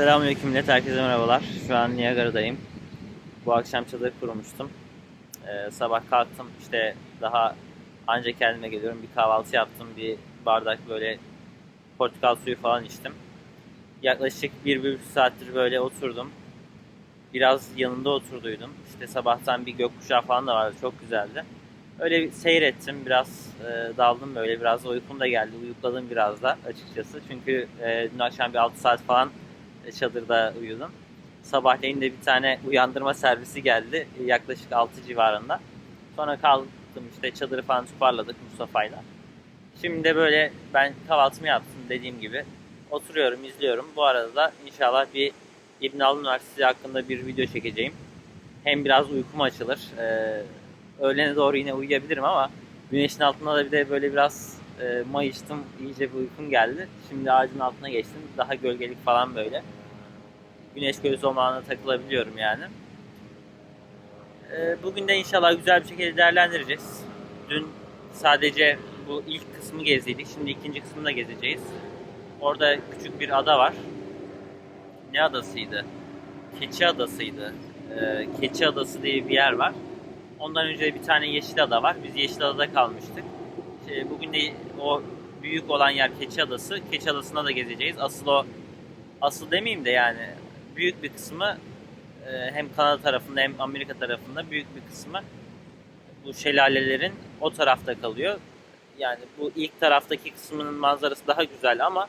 Selamünaleyküm millet, herkese merhabalar. Şu an Niagara'dayım. Bu akşam çadır kurmuştum. Ee, sabah kalktım, işte daha anca kendime geliyorum. Bir kahvaltı yaptım, bir bardak böyle portakal suyu falan içtim. Yaklaşık bir, bir saattir böyle oturdum. Biraz yanında oturduydum. İşte sabahtan bir gökkuşağı falan da vardı, çok güzeldi. Öyle bir seyrettim, biraz e, daldım böyle, biraz uykum da geldi. Uyukladım biraz da açıkçası. Çünkü e, dün akşam bir 6 saat falan çadırda uyudum. Sabahleyin de bir tane uyandırma servisi geldi yaklaşık 6 civarında. Sonra kalktım işte çadırı falan toparladık Mustafa'yla. Şimdi de böyle ben kahvaltımı yaptım dediğim gibi. Oturuyorum, izliyorum. Bu arada da inşallah bir İbn Haldun Üniversitesi hakkında bir video çekeceğim. Hem biraz uykum açılır. Ee, öğlene doğru yine uyuyabilirim ama güneşin altında da bir de böyle biraz e, mayıştım. iyice bir uykum geldi. Şimdi ağacın altına geçtim. Daha gölgelik falan böyle. Güneş gözü zamanına takılabiliyorum yani. E, bugün de inşallah güzel bir şekilde değerlendireceğiz. Dün sadece bu ilk kısmı gezdiydik. Şimdi ikinci kısmını da gezeceğiz. Orada küçük bir ada var. Ne adasıydı? Keçi Adası'ydı. E, Keçi Adası diye bir yer var. Ondan önce bir tane Yeşil Ada var. Biz Yeşil Ada'da kalmıştık. İşte bugün de o büyük olan yer Keçi Adası. Keçi Adası'na da gezeceğiz. Asıl o asıl demeyeyim de yani büyük bir kısmı e, hem Kanada tarafında hem Amerika tarafında büyük bir kısmı bu şelalelerin o tarafta kalıyor. Yani bu ilk taraftaki kısmının manzarası daha güzel ama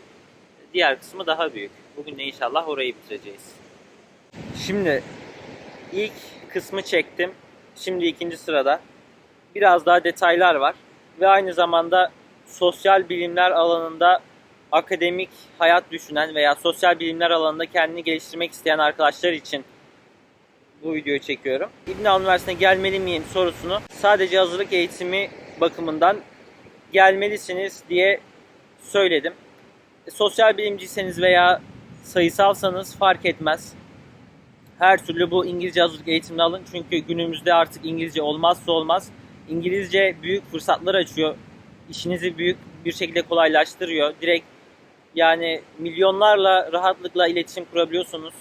diğer kısmı daha büyük. Bugün de inşallah orayı bitireceğiz. Şimdi ilk kısmı çektim. Şimdi ikinci sırada. Biraz daha detaylar var. Ve aynı zamanda sosyal bilimler alanında akademik hayat düşünen veya sosyal bilimler alanında kendini geliştirmek isteyen arkadaşlar için bu videoyu çekiyorum. İbn Haldun Üniversitesi'ne gelmeli miyim sorusunu sadece hazırlık eğitimi bakımından gelmelisiniz diye söyledim. Sosyal bilimciyseniz veya sayısalsanız fark etmez. Her türlü bu İngilizce hazırlık eğitimini alın. Çünkü günümüzde artık İngilizce olmazsa olmaz. İngilizce büyük fırsatlar açıyor. İşinizi büyük bir şekilde kolaylaştırıyor. Direkt yani milyonlarla rahatlıkla iletişim kurabiliyorsunuz.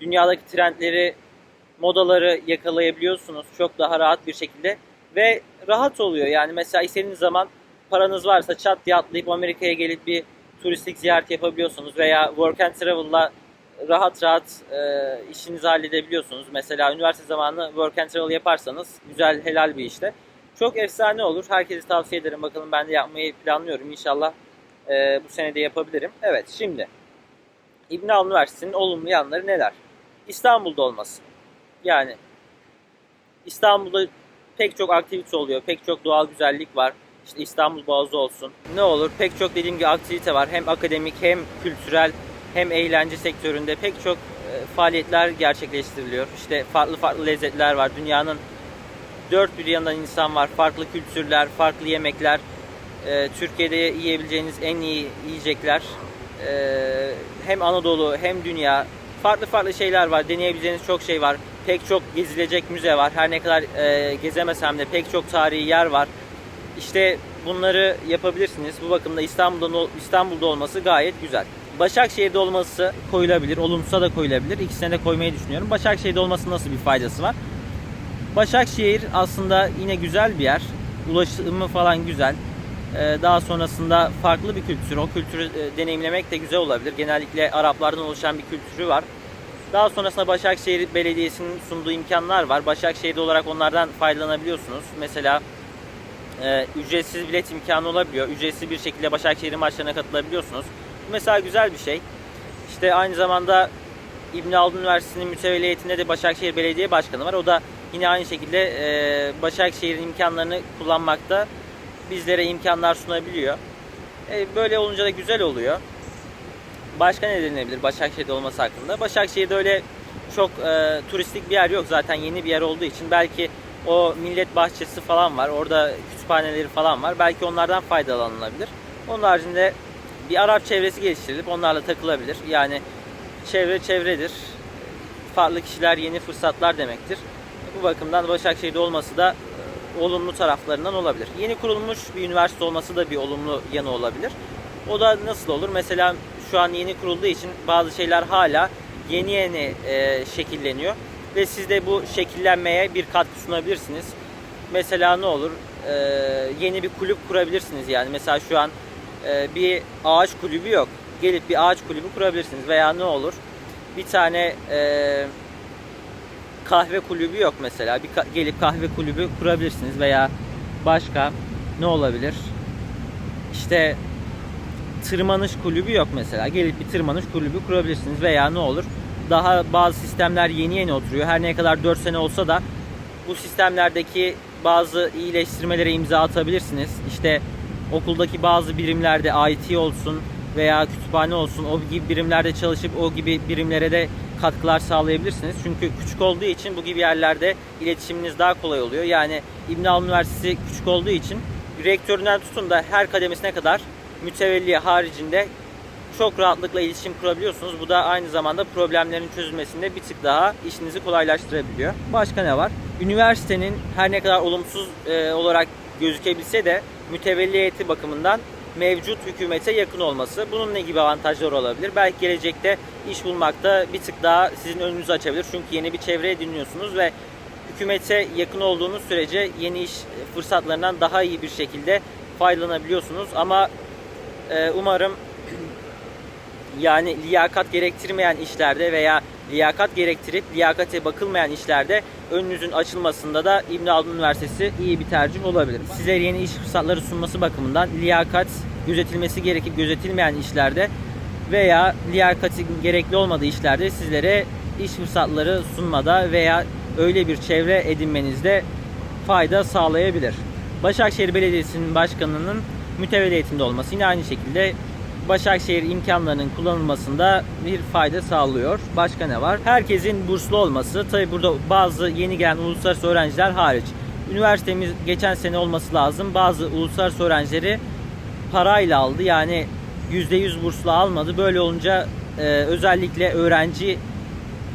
Dünyadaki trendleri, modaları yakalayabiliyorsunuz çok daha rahat bir şekilde ve rahat oluyor. Yani mesela istediğiniz zaman paranız varsa çat diye atlayıp Amerika'ya gelip bir turistik ziyaret yapabiliyorsunuz veya work and travel'la rahat rahat e, işinizi halledebiliyorsunuz. Mesela üniversite zamanı work and travel yaparsanız güzel helal bir işte. Çok efsane olur. Herkese tavsiye ederim. Bakalım ben de yapmayı planlıyorum. İnşallah e, bu sene de yapabilirim. Evet şimdi İbn Haldun Üniversitesi'nin olumlu yanları neler? İstanbul'da olması. Yani İstanbul'da pek çok aktivite oluyor. Pek çok doğal güzellik var. İşte İstanbul Boğazı olsun. Ne olur pek çok dediğim gibi aktivite var. Hem akademik hem kültürel hem eğlence sektöründe pek çok e, faaliyetler gerçekleştiriliyor. İşte farklı farklı lezzetler var. Dünyanın dört bir yanından insan var. Farklı kültürler, farklı yemekler. E, Türkiye'de yiyebileceğiniz en iyi yiyecekler. E, hem Anadolu hem dünya. Farklı farklı şeyler var. Deneyebileceğiniz çok şey var. Pek çok gezilecek müze var. Her ne kadar e, gezemesem de pek çok tarihi yer var. İşte bunları yapabilirsiniz. Bu bakımda İstanbul'da İstanbul'da olması gayet güzel. Başakşehir'de olması koyulabilir. Olumsuza da koyulabilir. İkisine de koymayı düşünüyorum. Başakşehir'de olması nasıl bir faydası var? Başakşehir aslında yine güzel bir yer. Ulaşımı falan güzel. Ee, Daha sonrasında farklı bir kültür. O kültürü e, deneyimlemek de güzel olabilir. Genellikle Araplardan oluşan bir kültürü var. Daha sonrasında Başakşehir Belediyesi'nin sunduğu imkanlar var. Başakşehir'de olarak onlardan faydalanabiliyorsunuz. Mesela e, ücretsiz bilet imkanı olabiliyor. Ücretsiz bir şekilde Başakşehir'in maçlarına katılabiliyorsunuz. Bu mesela güzel bir şey. İşte aynı zamanda İbn Haldun Üniversitesi'nin mütevelliyetinde de Başakşehir Belediye Başkanı var. O da yine aynı şekilde e, Başakşehir'in imkanlarını kullanmakta bizlere imkanlar sunabiliyor. E, böyle olunca da güzel oluyor. Başka ne denilebilir Başakşehir'de olması hakkında? Başakşehir'de öyle çok e, turistik bir yer yok zaten yeni bir yer olduğu için. Belki o millet bahçesi falan var. Orada kütüphaneleri falan var. Belki onlardan faydalanılabilir. Onun haricinde bir Arap çevresi geliştirilip onlarla takılabilir. Yani çevre çevredir. Farklı kişiler yeni fırsatlar demektir. Bu bakımdan Başakşehir'de olması da olumlu taraflarından olabilir. Yeni kurulmuş bir üniversite olması da bir olumlu yanı olabilir. O da nasıl olur? Mesela şu an yeni kurulduğu için bazı şeyler hala yeni yeni e, şekilleniyor ve siz de bu şekillenmeye bir katkı sunabilirsiniz. Mesela ne olur? E, yeni bir kulüp kurabilirsiniz yani. Mesela şu an e, bir ağaç kulübü yok. Gelip bir ağaç kulübü kurabilirsiniz veya ne olur? Bir tane e, kahve kulübü yok mesela. Bir ka- gelip kahve kulübü kurabilirsiniz veya başka ne olabilir? İşte tırmanış kulübü yok mesela. Gelip bir tırmanış kulübü kurabilirsiniz veya ne olur? Daha bazı sistemler yeni yeni oturuyor. Her ne kadar 4 sene olsa da bu sistemlerdeki bazı iyileştirmelere imza atabilirsiniz. İşte okuldaki bazı birimlerde IT olsun veya kütüphane olsun o gibi birimlerde çalışıp o gibi birimlere de katkılar sağlayabilirsiniz. Çünkü küçük olduğu için bu gibi yerlerde iletişiminiz daha kolay oluyor. Yani İbn Haldun Üniversitesi küçük olduğu için rektöründen tutun da her kademesine kadar mütevelli haricinde çok rahatlıkla iletişim kurabiliyorsunuz. Bu da aynı zamanda problemlerin çözülmesinde bir tık daha işinizi kolaylaştırabiliyor. Başka ne var? Üniversitenin her ne kadar olumsuz e, olarak gözükebilse de mütevelli heyeti bakımından mevcut hükümete yakın olması. Bunun ne gibi avantajları olabilir? Belki gelecekte iş bulmakta bir tık daha sizin önünüzü açabilir. Çünkü yeni bir çevre ediniyorsunuz ve hükümete yakın olduğunuz sürece yeni iş fırsatlarından daha iyi bir şekilde faydalanabiliyorsunuz. Ama e, umarım yani liyakat gerektirmeyen işlerde veya liyakat gerektirip liyakate bakılmayan işlerde önünüzün açılmasında da İbn Haldun Üniversitesi iyi bir tercih olabilir. Size yeni iş fırsatları sunması bakımından liyakat gözetilmesi gerekip gözetilmeyen işlerde veya liyakatin gerekli olmadığı işlerde sizlere iş fırsatları sunmada veya öyle bir çevre edinmenizde fayda sağlayabilir. Başakşehir Belediyesi'nin başkanının mütevelli eğitimde olması yine aynı şekilde Başakşehir imkanlarının kullanılmasında bir fayda sağlıyor. Başka ne var? Herkesin burslu olması. Tabi burada bazı yeni gelen uluslararası öğrenciler hariç. Üniversitemiz geçen sene olması lazım. Bazı uluslararası öğrencileri parayla aldı. Yani %100 burslu almadı. Böyle olunca e, özellikle öğrenci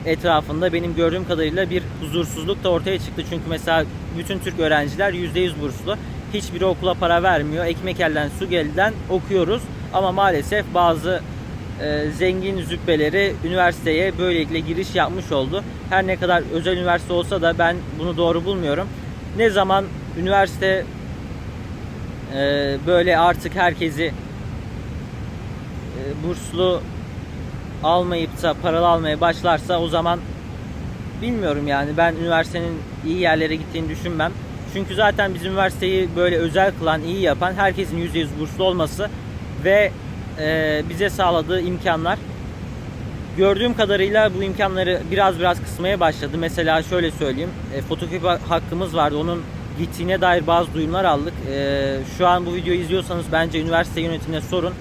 etrafında benim gördüğüm kadarıyla bir huzursuzluk da ortaya çıktı. Çünkü mesela bütün Türk öğrenciler %100 burslu. Hiçbiri okula para vermiyor. Ekmek elden su gelden okuyoruz. Ama maalesef bazı e, zengin züppeleri üniversiteye böylelikle giriş yapmış oldu. Her ne kadar özel üniversite olsa da ben bunu doğru bulmuyorum. Ne zaman üniversite e, böyle artık herkesi e, burslu almayıp da paralı almaya başlarsa o zaman bilmiyorum yani ben üniversitenin iyi yerlere gittiğini düşünmem. Çünkü zaten biz üniversiteyi böyle özel kılan, iyi yapan herkesin %100 burslu olması ve e, bize sağladığı imkanlar. Gördüğüm kadarıyla bu imkanları biraz biraz kısmaya başladı. Mesela şöyle söyleyeyim, e, fotokopi hakkımız vardı. Onun gittiğine dair bazı duyumlar aldık. E, şu an bu videoyu izliyorsanız bence üniversite yönetimine sorun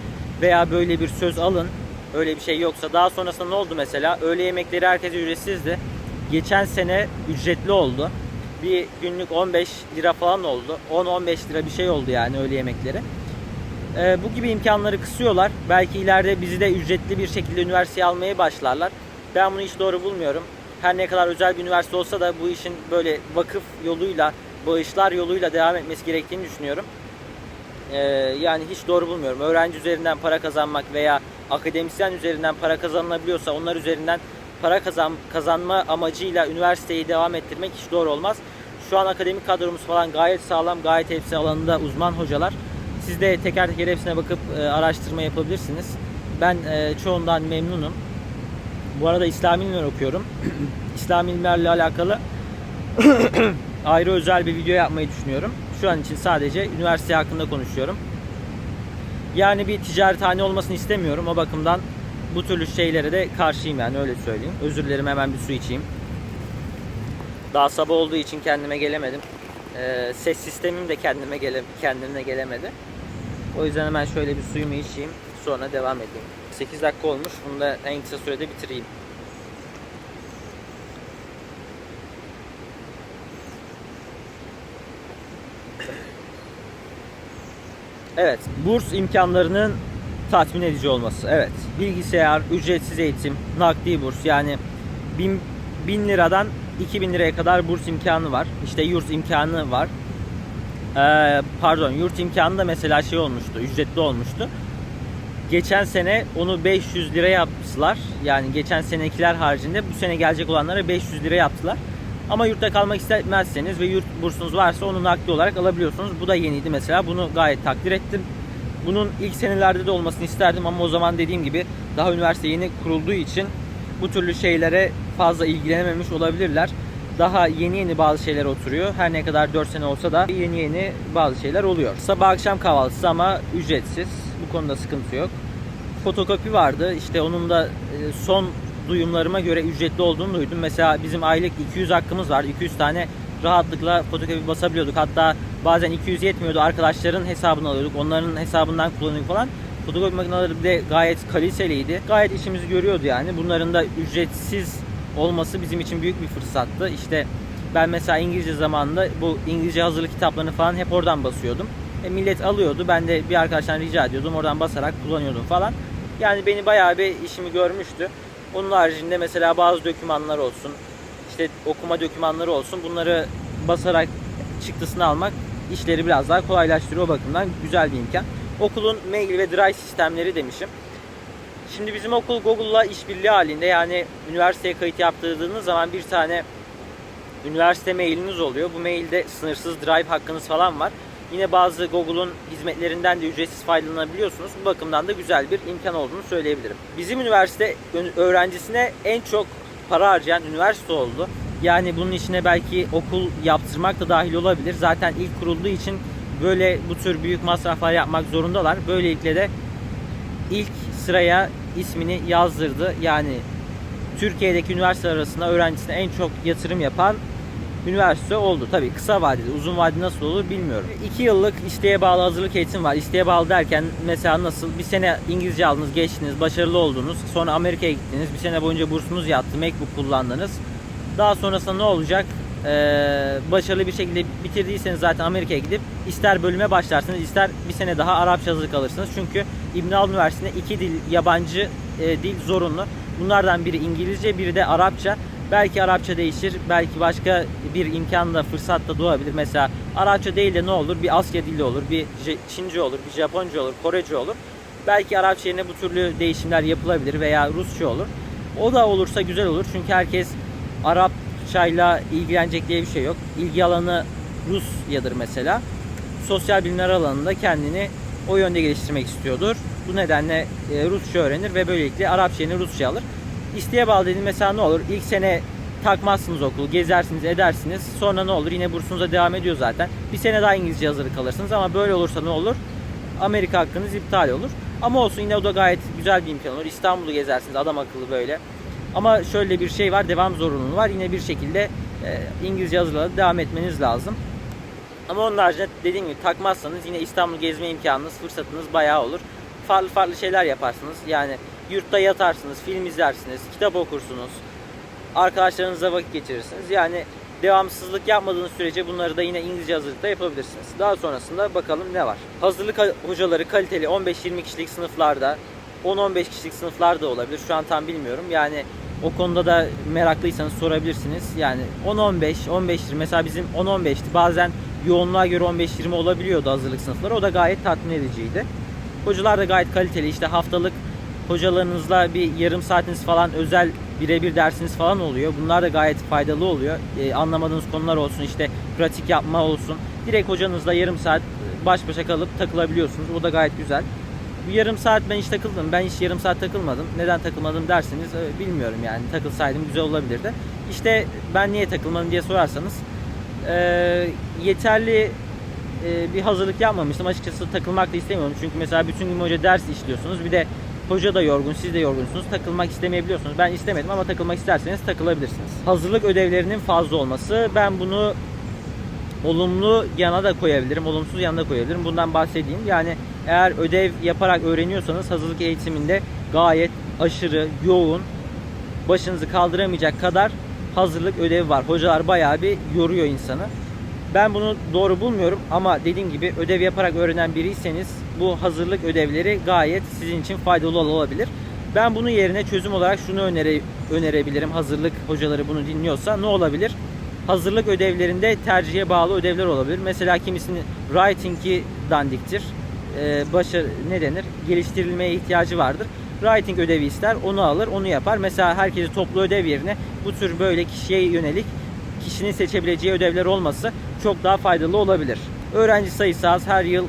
veya böyle bir söz alın. Öyle bir şey yoksa. Daha sonrasında ne oldu mesela? Öğle yemekleri herkese ücretsizdi. Geçen sene ücretli oldu. Bir günlük 15 lira falan oldu. 10-15 lira bir şey oldu yani öğle yemekleri. Ee, bu gibi imkanları kısıyorlar. Belki ileride bizi de ücretli bir şekilde üniversiteye almaya başlarlar. Ben bunu hiç doğru bulmuyorum. Her ne kadar özel bir üniversite olsa da bu işin böyle vakıf yoluyla, bağışlar yoluyla devam etmesi gerektiğini düşünüyorum. Ee, yani hiç doğru bulmuyorum. Öğrenci üzerinden para kazanmak veya akademisyen üzerinden para kazanılabiliyorsa onlar üzerinden para kazan, kazanma amacıyla üniversiteyi devam ettirmek hiç doğru olmaz. Şu an akademik kadromuz falan gayet sağlam, gayet hepsi alanında uzman hocalar. Siz de teker teker hepsine bakıp e, araştırma yapabilirsiniz. Ben e, çoğundan memnunum. Bu arada İslami ilimler okuyorum. İslami ilimlerle alakalı ayrı özel bir video yapmayı düşünüyorum. Şu an için sadece üniversite hakkında konuşuyorum. Yani bir ticarethane olmasını istemiyorum. O bakımdan bu türlü şeylere de karşıyım yani öyle söyleyeyim. Özür dilerim hemen bir su içeyim. Daha sabah olduğu için kendime gelemedim. Ee, ses sistemim de kendime gele kendine gelemedi. O yüzden hemen şöyle bir suyumu içeyim. Sonra devam edeyim. 8 dakika olmuş. Bunu da en kısa sürede bitireyim. Evet, burs imkanlarının tatmin edici olması. Evet, bilgisayar, ücretsiz eğitim, nakdi burs yani 1000, 1000 liradan 2000 liraya kadar burs imkanı var. İşte yurt imkanı var. Ee, pardon, yurt imkanı da mesela şey olmuştu, ücretli olmuştu. geçen sene onu 500 lira yaptılar. Yani geçen senekiler haricinde bu sene gelecek olanlara 500 lira yaptılar. Ama yurtta kalmak istemezseniz ve yurt bursunuz varsa onu nakdi olarak alabiliyorsunuz. Bu da yeniydi mesela. Bunu gayet takdir ettim. Bunun ilk senelerde de olmasını isterdim ama o zaman dediğim gibi daha üniversite yeni kurulduğu için bu türlü şeylere fazla ilgilenememiş olabilirler. Daha yeni yeni bazı şeyler oturuyor. Her ne kadar 4 sene olsa da yeni yeni bazı şeyler oluyor. Sabah akşam kahvaltısı ama ücretsiz. Bu konuda sıkıntı yok. Fotokopi vardı. İşte onun da e, son duyumlarıma göre ücretli olduğunu duydum. Mesela bizim aylık 200 hakkımız var. 200 tane rahatlıkla fotokopi basabiliyorduk. Hatta bazen 200 yetmiyordu. Arkadaşların hesabını alıyorduk. Onların hesabından kullanıyorduk falan. Fotokopi makineleri de gayet kaliteliydi. Gayet işimizi görüyordu yani. Bunların da ücretsiz olması bizim için büyük bir fırsattı. İşte ben mesela İngilizce zamanında bu İngilizce hazırlık kitaplarını falan hep oradan basıyordum. E, millet alıyordu. Ben de bir arkadaştan rica ediyordum. Oradan basarak kullanıyordum falan. Yani beni bayağı bir işimi görmüştü. Onun haricinde mesela bazı dokümanlar olsun, işte okuma dokümanları olsun bunları basarak çıktısını almak işleri biraz daha kolaylaştırıyor o bakımdan güzel bir imkan. Okulun mail ve drive sistemleri demişim. Şimdi bizim okul Google'la işbirliği halinde yani üniversiteye kayıt yaptırdığınız zaman bir tane üniversite mailiniz oluyor. Bu mailde sınırsız drive hakkınız falan var. Yine bazı Google'un hizmetlerinden de ücretsiz faydalanabiliyorsunuz. Bu bakımdan da güzel bir imkan olduğunu söyleyebilirim. Bizim üniversite öğrencisine en çok para harcayan üniversite oldu. Yani bunun içine belki okul yaptırmak da dahil olabilir. Zaten ilk kurulduğu için böyle bu tür büyük masraflar yapmak zorundalar. Böylelikle de ilk sıraya ismini yazdırdı. Yani Türkiye'deki üniversite arasında öğrencisine en çok yatırım yapan üniversite oldu. Tabii kısa vadede, uzun vadede nasıl olur bilmiyorum. 2 yıllık isteğe bağlı hazırlık eğitim var. İsteğe bağlı derken mesela nasıl bir sene İngilizce aldınız, geçtiniz, başarılı oldunuz. Sonra Amerika'ya gittiniz. Bir sene boyunca bursunuz yattı, MacBook kullandınız. Daha sonrasında ne olacak? Ee, başarılı bir şekilde bitirdiyseniz zaten Amerika'ya gidip ister bölüme başlarsınız, ister bir sene daha Arapça hazırlık alırsınız. Çünkü İbn Haldun Üniversitesi'nde iki dil, yabancı e, dil zorunlu. Bunlardan biri İngilizce, biri de Arapça. Belki Arapça değişir, belki başka bir imkan da fırsat da doğabilir. Mesela Arapça değil de ne olur? Bir Asya dili olur, bir Çince olur, bir Japonca olur, Korece olur. Belki Arapça yerine bu türlü değişimler yapılabilir veya Rusça olur. O da olursa güzel olur çünkü herkes Arapçayla ilgilenecek diye bir şey yok. İlgi alanı Rusya'dır mesela. Sosyal bilimler alanında kendini o yönde geliştirmek istiyordur. Bu nedenle e, Rusça öğrenir ve böylelikle Arapça yerine Rusça alır. İsteğe bağlı dediğim mesela ne olur? İlk sene takmazsınız okulu, gezersiniz, edersiniz. Sonra ne olur? Yine bursunuza devam ediyor zaten. Bir sene daha İngilizce hazırlık alırsınız ama böyle olursa ne olur? Amerika hakkınız iptal olur. Ama olsun yine o da gayet güzel bir imkan olur. İstanbul'u gezersiniz adam akıllı böyle. Ama şöyle bir şey var, devam zorunluluğu var. Yine bir şekilde e, İngilizce hazırlığa devam etmeniz lazım. Ama onun haricinde dediğim gibi takmazsanız yine İstanbul gezme imkanınız, fırsatınız bayağı olur. Farklı farklı şeyler yaparsınız. Yani yurtta yatarsınız, film izlersiniz, kitap okursunuz. Arkadaşlarınızla vakit geçirirsiniz. Yani devamsızlık yapmadığınız sürece bunları da yine İngilizce hazırlıkta yapabilirsiniz. Daha sonrasında bakalım ne var. Hazırlık hocaları kaliteli 15-20 kişilik sınıflarda, 10-15 kişilik sınıflarda olabilir. Şu an tam bilmiyorum. Yani o konuda da meraklıysanız sorabilirsiniz. Yani 10-15, 15-20 mesela bizim 10-15'ti. Bazen yoğunluğa göre 15-20 olabiliyordu hazırlık sınıfları. O da gayet tatmin ediciydi. Hocalar da gayet kaliteli. İşte haftalık hocalarınızla bir yarım saatiniz falan özel birebir dersiniz falan oluyor. Bunlar da gayet faydalı oluyor. Ee, anlamadığınız konular olsun işte pratik yapma olsun. Direkt hocanızla yarım saat baş başa kalıp takılabiliyorsunuz. O da gayet güzel. Bu yarım saat ben hiç takıldım. Ben hiç yarım saat takılmadım. Neden takılmadım derseniz e, bilmiyorum yani. Takılsaydım güzel olabilirdi. İşte ben niye takılmadım diye sorarsanız e, yeterli e, bir hazırlık yapmamıştım. Açıkçası takılmak da istemiyorum. Çünkü mesela bütün gün hoca ders işliyorsunuz. Bir de hoca da yorgun, siz de yorgunsunuz. Takılmak istemeyebiliyorsunuz. Ben istemedim ama takılmak isterseniz takılabilirsiniz. Hazırlık ödevlerinin fazla olması. Ben bunu olumlu yana da koyabilirim, olumsuz yana da koyabilirim. Bundan bahsedeyim. Yani eğer ödev yaparak öğreniyorsanız hazırlık eğitiminde gayet aşırı yoğun, başınızı kaldıramayacak kadar hazırlık ödevi var. Hocalar bayağı bir yoruyor insanı. Ben bunu doğru bulmuyorum ama dediğim gibi ödev yaparak öğrenen biriyseniz bu hazırlık ödevleri gayet sizin için faydalı olabilir. Ben bunun yerine çözüm olarak şunu önere, önerebilirim. Hazırlık hocaları bunu dinliyorsa ne olabilir? Hazırlık ödevlerinde tercihe bağlı ödevler olabilir. Mesela kimisinin writing'i dandiktir. e, başarı ne denir? Geliştirilmeye ihtiyacı vardır. Writing ödevi ister, onu alır, onu yapar. Mesela herkesi toplu ödev yerine bu tür böyle kişiye yönelik kişinin seçebileceği ödevler olması çok daha faydalı olabilir. Öğrenci sayısı az. Her yıl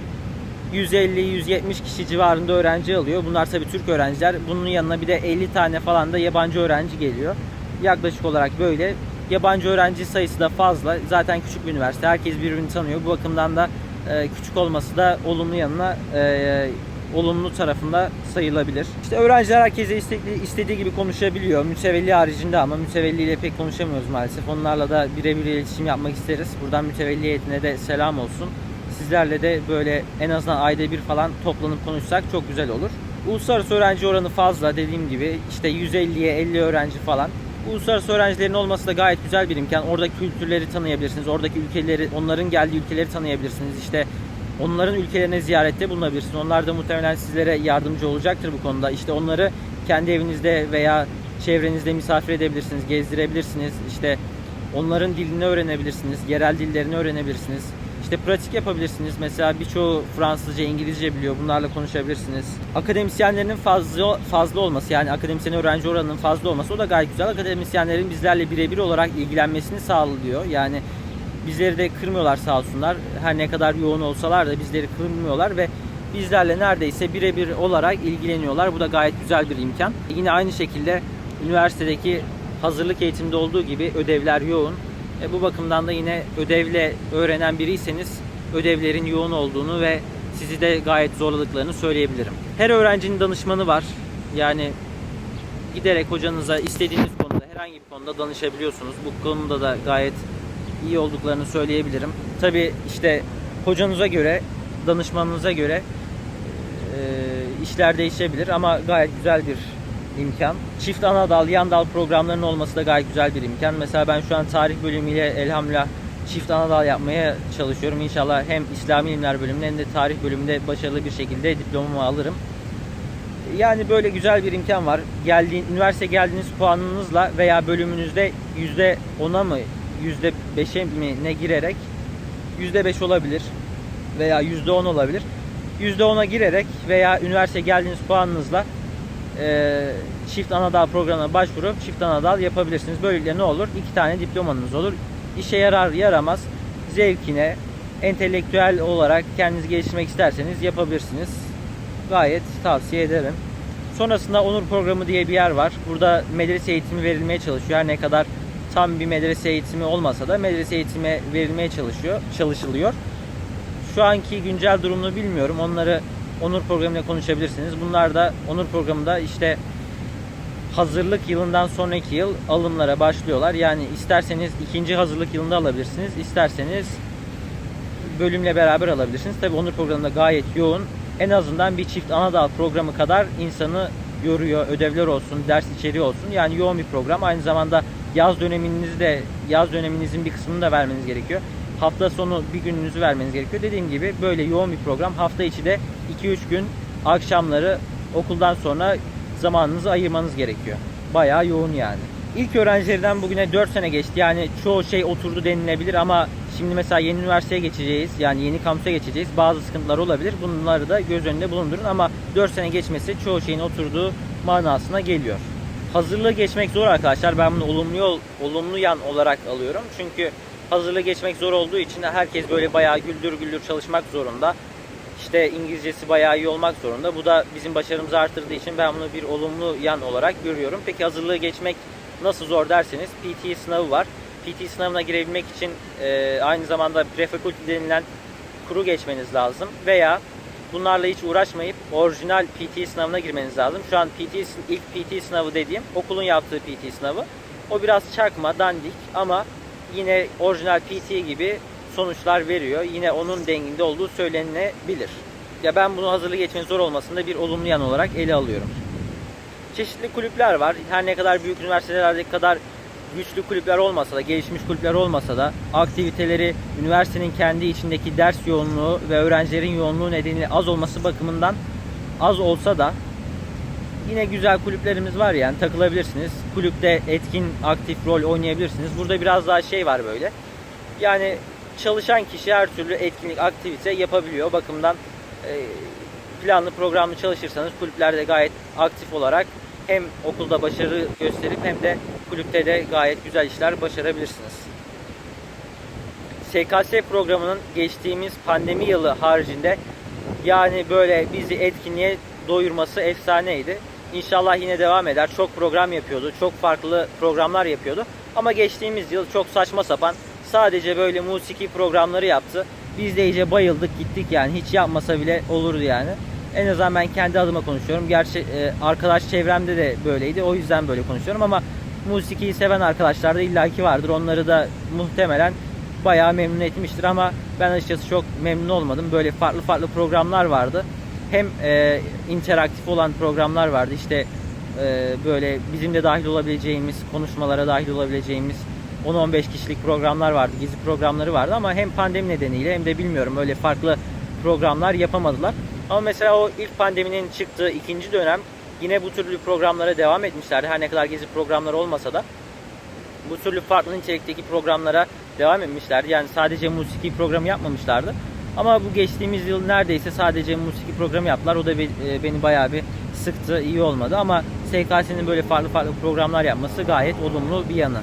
150-170 kişi civarında öğrenci alıyor. Bunlar tabii Türk öğrenciler. Bunun yanına bir de 50 tane falan da yabancı öğrenci geliyor. Yaklaşık olarak böyle. Yabancı öğrenci sayısı da fazla. Zaten küçük bir üniversite. Herkes birbirini tanıyor. Bu bakımdan da e, küçük olması da olumlu yanına e, olumlu tarafında sayılabilir. İşte öğrenciler herkese istediği, istediği gibi konuşabiliyor. Mütevelli haricinde ama mütevelli ile pek konuşamıyoruz maalesef. Onlarla da birebir iletişim yapmak isteriz. Buradan mütevelli heyetine de selam olsun. Sizlerle de böyle en azından ayda bir falan toplanıp konuşsak çok güzel olur. Uluslararası öğrenci oranı fazla dediğim gibi işte 150'ye 50 öğrenci falan. Uluslararası öğrencilerin olması da gayet güzel bir imkan. Orada kültürleri tanıyabilirsiniz. Oradaki ülkeleri, onların geldiği ülkeleri tanıyabilirsiniz. İşte onların ülkelerine ziyarette bulunabilirsiniz. Onlar da muhtemelen sizlere yardımcı olacaktır bu konuda. İşte onları kendi evinizde veya çevrenizde misafir edebilirsiniz, gezdirebilirsiniz. İşte onların dilini öğrenebilirsiniz, yerel dillerini öğrenebilirsiniz. İşte pratik yapabilirsiniz. Mesela birçoğu Fransızca, İngilizce biliyor. Bunlarla konuşabilirsiniz. Akademisyenlerin fazla fazla olması yani akademisyen öğrenci oranının fazla olması o da gayet güzel. Akademisyenlerin bizlerle birebir olarak ilgilenmesini sağlıyor. Yani bizleri de kırmıyorlar sağ olsunlar. Her ne kadar yoğun olsalar da bizleri kırmıyorlar ve bizlerle neredeyse birebir olarak ilgileniyorlar. Bu da gayet güzel bir imkan. Yine aynı şekilde üniversitedeki hazırlık eğitimde olduğu gibi ödevler yoğun. E, bu bakımdan da yine ödevle öğrenen biriyseniz ödevlerin yoğun olduğunu ve sizi de gayet zorladıklarını söyleyebilirim. Her öğrencinin danışmanı var. Yani giderek hocanıza istediğiniz konuda herhangi bir konuda danışabiliyorsunuz. Bu konuda da gayet iyi olduklarını söyleyebilirim. Tabi işte hocanıza göre, danışmanınıza göre e, işler değişebilir ama gayet güzel bir imkan. Çift ana dal, yan dal programlarının olması da gayet güzel bir imkan. Mesela ben şu an tarih bölümüyle elhamdülillah çift ana dal yapmaya çalışıyorum. İnşallah hem İslami ilimler bölümünde hem de tarih bölümünde başarılı bir şekilde diplomamı alırım. Yani böyle güzel bir imkan var. Geldiğin, üniversite geldiğiniz puanınızla veya bölümünüzde yüzde ona mı yüzde beşe mi ne girerek yüzde beş olabilir veya yüzde on olabilir. Yüzde ona girerek veya üniversite geldiğiniz puanınızla e, çift anadal programına başvurup çift anadal yapabilirsiniz. Böylelikle ne olur? İki tane diplomanız olur. İşe yarar yaramaz zevkine entelektüel olarak kendinizi geliştirmek isterseniz yapabilirsiniz. Gayet tavsiye ederim. Sonrasında onur programı diye bir yer var. Burada medrese eğitimi verilmeye çalışıyor. Her ne kadar tam bir medrese eğitimi olmasa da medrese eğitimi verilmeye çalışıyor, çalışılıyor. Şu anki güncel durumunu bilmiyorum. Onları onur programıyla konuşabilirsiniz. Bunlar da onur programında işte hazırlık yılından sonraki yıl alımlara başlıyorlar. Yani isterseniz ikinci hazırlık yılında alabilirsiniz. isterseniz bölümle beraber alabilirsiniz. Tabi onur programında gayet yoğun. En azından bir çift anadal programı kadar insanı yoruyor. Ödevler olsun, ders içeriği olsun. Yani yoğun bir program. Aynı zamanda yaz döneminizde yaz döneminizin bir kısmını da vermeniz gerekiyor. Hafta sonu bir gününüzü vermeniz gerekiyor. Dediğim gibi böyle yoğun bir program. Hafta içi de 2-3 gün akşamları okuldan sonra zamanınızı ayırmanız gerekiyor. Bayağı yoğun yani. İlk öğrencilerden bugüne 4 sene geçti. Yani çoğu şey oturdu denilebilir ama şimdi mesela yeni üniversiteye geçeceğiz. Yani yeni kampüse geçeceğiz. Bazı sıkıntılar olabilir. Bunları da göz önünde bulundurun ama 4 sene geçmesi çoğu şeyin oturduğu manasına geliyor. Hazırlığı geçmek zor arkadaşlar. Ben bunu olumlu yol, olumlu yan olarak alıyorum. Çünkü hazırlığı geçmek zor olduğu için herkes böyle bayağı güldür güldür çalışmak zorunda. İşte İngilizcesi bayağı iyi olmak zorunda. Bu da bizim başarımızı artırdığı için ben bunu bir olumlu yan olarak görüyorum. Peki hazırlığı geçmek nasıl zor derseniz PT sınavı var. PT sınavına girebilmek için e, aynı zamanda prefaculty denilen kuru geçmeniz lazım. Veya bunlarla hiç uğraşmayıp orijinal PT sınavına girmeniz lazım. Şu an PT ilk PT sınavı dediğim okulun yaptığı PT sınavı. O biraz çakma, dandik ama yine orijinal PT gibi sonuçlar veriyor. Yine onun denginde olduğu söylenilebilir. Ya ben bunu hazırlık geçmenin zor olmasında bir olumlu yan olarak ele alıyorum. Çeşitli kulüpler var. Her ne kadar büyük üniversitelerdeki kadar güçlü kulüpler olmasa da, gelişmiş kulüpler olmasa da aktiviteleri üniversitenin kendi içindeki ders yoğunluğu ve öğrencilerin yoğunluğu nedeniyle az olması bakımından az olsa da yine güzel kulüplerimiz var yani takılabilirsiniz. Kulüpte etkin, aktif rol oynayabilirsiniz. Burada biraz daha şey var böyle. Yani çalışan kişi her türlü etkinlik, aktivite yapabiliyor. Bakımdan e, planlı programlı çalışırsanız kulüplerde gayet aktif olarak hem okulda başarı gösterip hem de kulüpte de gayet güzel işler başarabilirsiniz. SKS programının geçtiğimiz pandemi yılı haricinde yani böyle bizi etkinliğe doyurması efsaneydi. İnşallah yine devam eder. Çok program yapıyordu. Çok farklı programlar yapıyordu. Ama geçtiğimiz yıl çok saçma sapan sadece böyle musiki programları yaptı. Biz de iyice bayıldık gittik yani. Hiç yapmasa bile olurdu yani. En azından ben kendi adıma konuşuyorum. Gerçi e, arkadaş çevremde de böyleydi. O yüzden böyle konuşuyorum ama musikiyi seven arkadaşlar da illaki vardır. Onları da muhtemelen bayağı memnun etmiştir ama ben açıkçası çok memnun olmadım. Böyle farklı farklı programlar vardı. Hem e, interaktif olan programlar vardı. İşte e, böyle bizim de dahil olabileceğimiz, konuşmalara dahil olabileceğimiz 10-15 kişilik programlar vardı. Gizli programları vardı ama hem pandemi nedeniyle hem de bilmiyorum öyle farklı programlar yapamadılar. Ama mesela o ilk pandeminin çıktığı ikinci dönem yine bu türlü programlara devam etmişlerdi. Her ne kadar gizli programlar olmasa da bu türlü farklı nitelikteki programlara devam etmişlerdi. Yani sadece musiki programı yapmamışlardı. Ama bu geçtiğimiz yıl neredeyse sadece musiki programı yaptılar. O da e, beni bayağı bir sıktı, iyi olmadı. Ama SKS'nin böyle farklı farklı programlar yapması gayet olumlu bir yanı.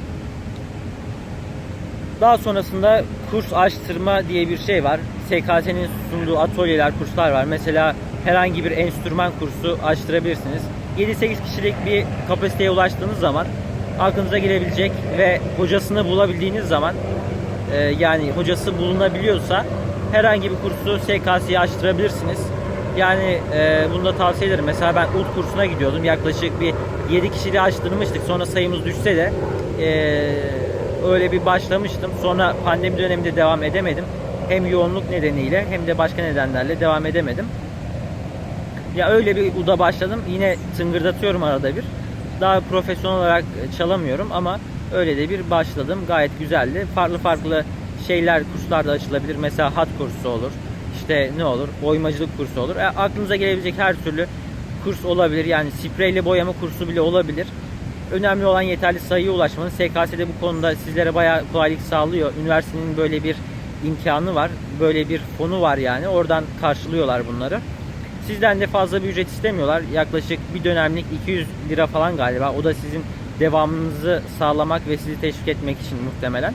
Daha sonrasında kurs açtırma diye bir şey var. SKS'nin sunduğu atölyeler, kurslar var. Mesela herhangi bir enstrüman kursu açtırabilirsiniz. 7-8 kişilik bir kapasiteye ulaştığınız zaman aklınıza gelebilecek ve hocasını bulabildiğiniz zaman e, yani hocası bulunabiliyorsa herhangi bir kursu SKS'ye açtırabilirsiniz. Yani e, bunu da tavsiye ederim. Mesela ben ULT kursuna gidiyordum. Yaklaşık bir 7 kişiyle açtırmıştık. Sonra sayımız düşse de e, öyle bir başlamıştım. Sonra pandemi döneminde devam edemedim. Hem yoğunluk nedeniyle hem de başka nedenlerle devam edemedim. Ya öyle bir UD'a başladım. Yine tıngırdatıyorum arada bir. Daha profesyonel olarak çalamıyorum ama öyle de bir başladım. Gayet güzeldi. Farklı farklı şeyler, kurslar da açılabilir. Mesela hat kursu olur. İşte ne olur? Oymacılık kursu olur. E, aklınıza gelebilecek her türlü kurs olabilir. Yani spreyle boyama kursu bile olabilir. Önemli olan yeterli sayıya ulaşmanız. SKS'de bu konuda sizlere bayağı kolaylık sağlıyor. Üniversitenin böyle bir imkanı var. Böyle bir fonu var yani. Oradan karşılıyorlar bunları. Sizden de fazla bir ücret istemiyorlar. Yaklaşık bir dönemlik 200 lira falan galiba. O da sizin devamınızı sağlamak ve sizi teşvik etmek için muhtemelen.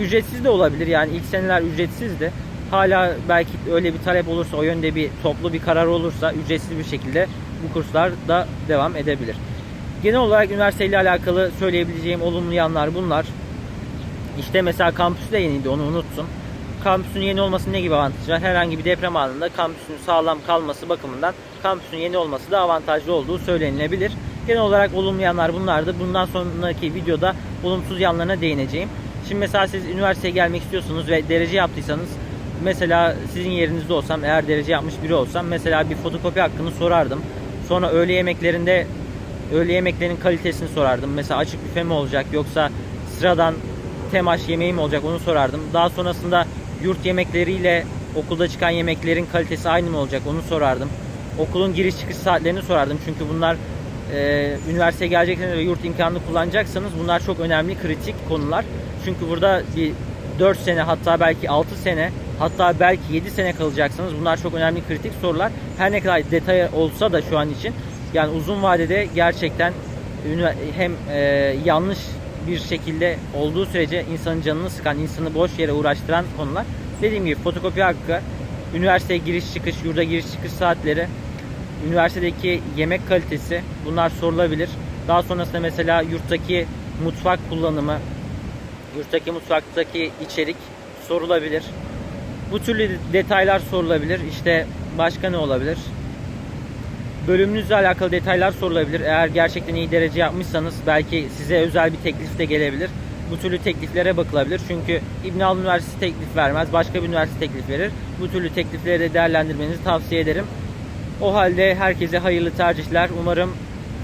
Ücretsiz de olabilir yani ilk seneler ücretsizdi. Hala belki öyle bir talep olursa o yönde bir toplu bir karar olursa ücretsiz bir şekilde bu kurslar da devam edebilir. Genel olarak üniversiteyle alakalı söyleyebileceğim olumlu yanlar bunlar. İşte mesela kampüs de yeniydi onu unuttum. Kampüsün yeni olması ne gibi avantajı var? Herhangi bir deprem anında kampüsün sağlam kalması bakımından kampüsün yeni olması da avantajlı olduğu söylenilebilir. Genel olarak olumlu yanlar bunlardı. Bundan sonraki videoda olumsuz yanlarına değineceğim. Şimdi mesela siz üniversiteye gelmek istiyorsunuz ve derece yaptıysanız mesela sizin yerinizde olsam eğer derece yapmış biri olsam mesela bir fotokopi hakkını sorardım. Sonra öğle yemeklerinde öğle yemeklerinin kalitesini sorardım. Mesela açık büfe mi olacak yoksa sıradan temaş yemeği mi olacak onu sorardım. Daha sonrasında yurt yemekleriyle okulda çıkan yemeklerin kalitesi aynı mı olacak onu sorardım. Okulun giriş çıkış saatlerini sorardım. Çünkü bunlar e, üniversiteye gelecekseniz ve yurt imkanını kullanacaksanız bunlar çok önemli kritik konular. Çünkü burada bir 4 sene hatta belki 6 sene hatta belki 7 sene kalacaksınız. Bunlar çok önemli kritik sorular. Her ne kadar detay olsa da şu an için yani uzun vadede gerçekten hem e, yanlış bir şekilde olduğu sürece insanın canını sıkan, insanı boş yere uğraştıran konular. Dediğim gibi fotokopi hakkı, üniversiteye giriş çıkış, yurda giriş çıkış saatleri, üniversitedeki yemek kalitesi bunlar sorulabilir. Daha sonrasında mesela yurttaki mutfak kullanımı, yurttaki mutfaktaki içerik sorulabilir. Bu türlü detaylar sorulabilir. İşte başka ne olabilir? Bölümünüzle alakalı detaylar sorulabilir. Eğer gerçekten iyi derece yapmışsanız belki size özel bir teklif de gelebilir. Bu türlü tekliflere bakılabilir. Çünkü İbn Haldun Üniversitesi teklif vermez. Başka bir üniversite teklif verir. Bu türlü teklifleri de değerlendirmenizi tavsiye ederim. O halde herkese hayırlı tercihler. Umarım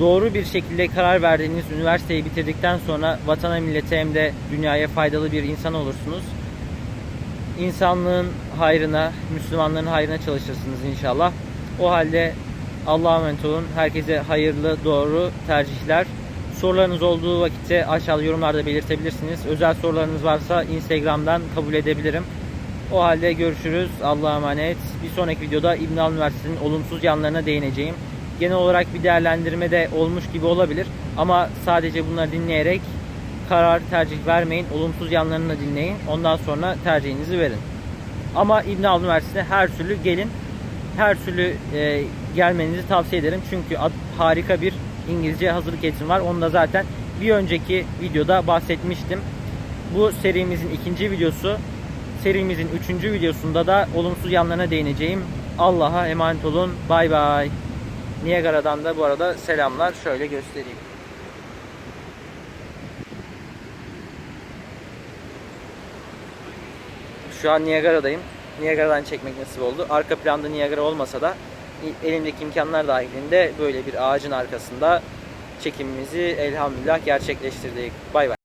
doğru bir şekilde karar verdiğiniz üniversiteyi bitirdikten sonra vatana, millete hem de dünyaya faydalı bir insan olursunuz. İnsanlığın hayrına, Müslümanların hayrına çalışırsınız inşallah. O halde Allah'a emanet olun. Herkese hayırlı, doğru tercihler. Sorularınız olduğu vakitte aşağıda yorumlarda belirtebilirsiniz. Özel sorularınız varsa Instagram'dan kabul edebilirim. O halde görüşürüz. Allah'a emanet. Bir sonraki videoda İbn Haldun Üniversitesi'nin olumsuz yanlarına değineceğim. Genel olarak bir değerlendirme de olmuş gibi olabilir. Ama sadece bunları dinleyerek karar tercih vermeyin. Olumsuz yanlarını da dinleyin. Ondan sonra tercihinizi verin. Ama İbn Haldun Üniversitesi'ne her türlü gelin. Her türlü e, gelmenizi tavsiye ederim. Çünkü harika bir İngilizce hazırlık eğitimi var. Onu da zaten bir önceki videoda bahsetmiştim. Bu serimizin ikinci videosu. Serimizin üçüncü videosunda da olumsuz yanlarına değineceğim. Allah'a emanet olun. Bay bay. Niagara'dan da bu arada selamlar. Şöyle göstereyim. Şu an Niagara'dayım. Niagara'dan çekmek nasip oldu. Arka planda Niagara olmasa da elimdeki imkanlar dahilinde böyle bir ağacın arkasında çekimimizi elhamdülillah gerçekleştirdik. Bay bay.